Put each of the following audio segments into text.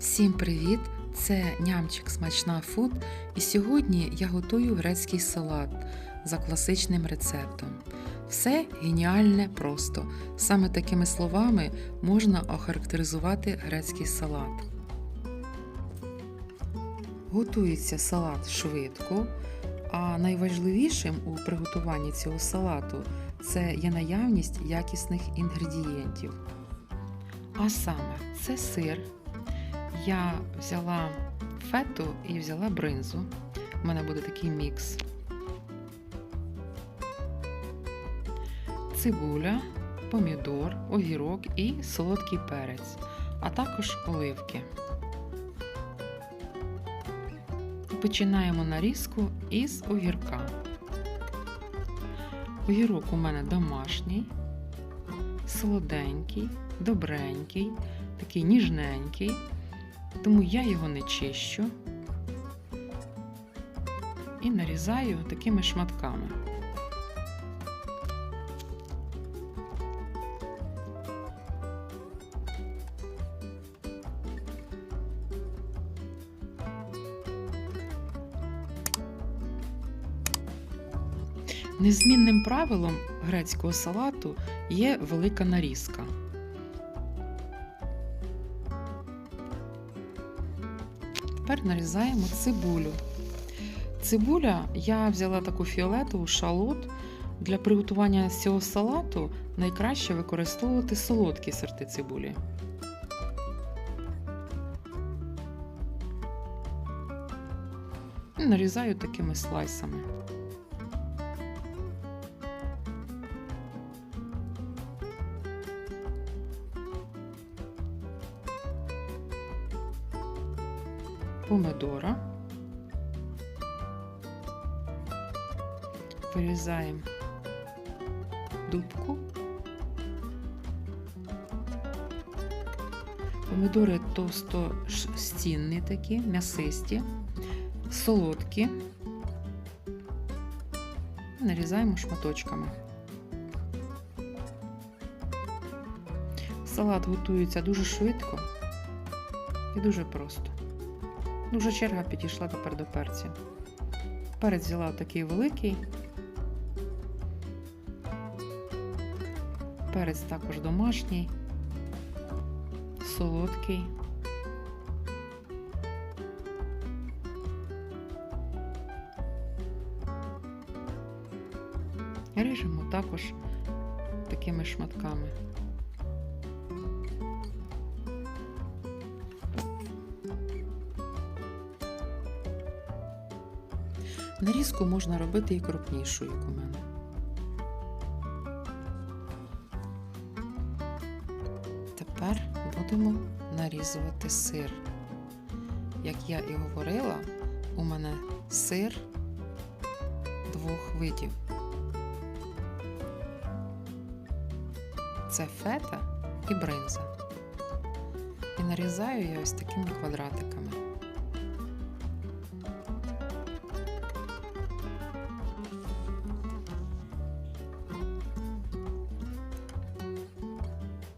Всім привіт! Це нямчик смачна фуд, і сьогодні я готую грецький салат за класичним рецептом. Все геніальне просто. Саме такими словами можна охарактеризувати грецький салат. Готується салат швидко, а найважливішим у приготуванні цього салату це є наявність якісних інгредієнтів. А саме це сир. Я взяла фету і взяла бринзу. У мене буде такий мікс. Цибуля, помідор, огірок і солодкий перець, а також оливки. Починаємо нарізку із огірка. Огірок у мене домашній, солоденький, добренький, такий ніжненький, тому я його не чищу і нарізаю такими шматками. Незмінним правилом грецького салату є велика нарізка. Тепер нарізаємо цибулю. Цибуля я взяла таку фіолетову шалот. Для приготування цього салату найкраще використовувати солодкі сорти цибулі. Нарізаю такими слайсами. Помидора. Вирізаємо дубку. Помидори товстостінні такі, м'ясисті, солодкі. Нарізаємо шматочками. Салат готується дуже швидко і дуже просто. Дуже черга підійшла тепер до перців. Перець взяла такий великий. Перець також домашній, солодкий. Ріжемо також такими шматками. Нарізку можна робити і крупнішу, як у мене. Тепер будемо нарізувати сир. Як я і говорила, у мене сир двох видів. Це фета і бринза. І нарізаю я ось такими квадратиками.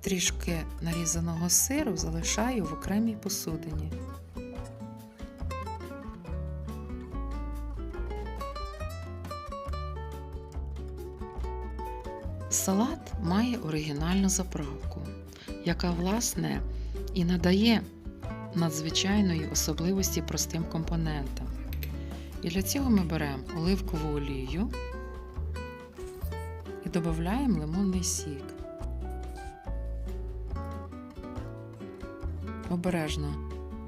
Трішки нарізаного сиру залишаю в окремій посудині. Салат має оригінальну заправку, яка, власне, і надає надзвичайної особливості простим компонентам. І для цього ми беремо оливкову олію і додаємо лимонний сік. Обережно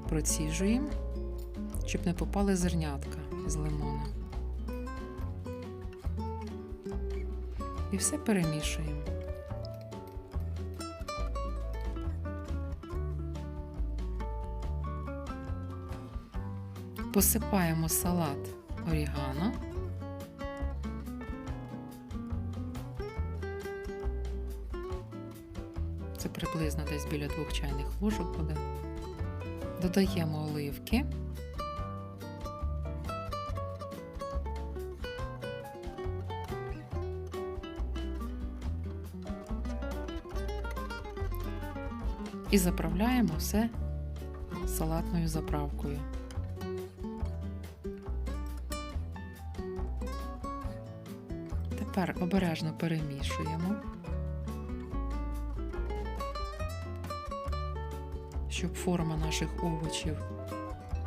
проціжуємо, щоб не попали зернятка з лимона. І все перемішуємо. Посипаємо салат орігано. Це приблизно десь біля двох чайних ложок буде. Додаємо оливки. І заправляємо все салатною заправкою. Тепер обережно перемішуємо, щоб форма наших овочів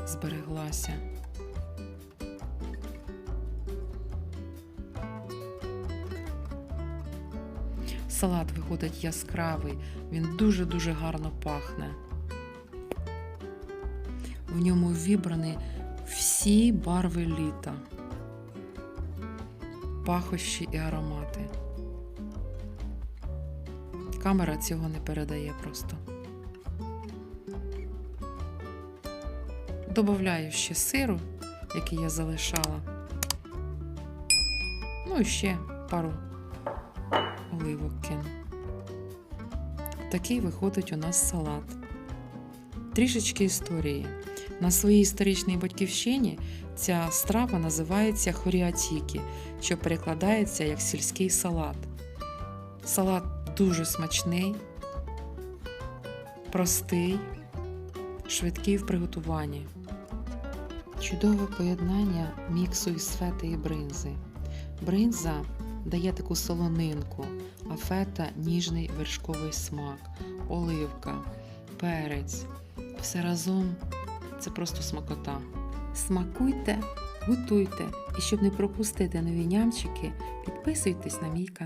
збереглася. Салат виходить яскравий, він дуже-дуже гарно пахне. В ньому вібрані всі барви літа, пахощі і аромати. Камера цього не передає просто. Добавляю ще сиру, який я залишала. Ну і ще пару оливок кину. Такий виходить у нас салат. Трішечки історії. На своїй історичній батьківщині ця страва називається хоріатікі, що перекладається як сільський салат. Салат дуже смачний, простий, швидкий в приготуванні. Чудове поєднання міксу із фети і бринзи. Бринза дає таку солонинку, а фета ніжний вершковий смак, оливка, перець. Все разом це просто смакота. Смакуйте, готуйте, і щоб не пропустити нові нямчики, підписуйтесь на мій канал.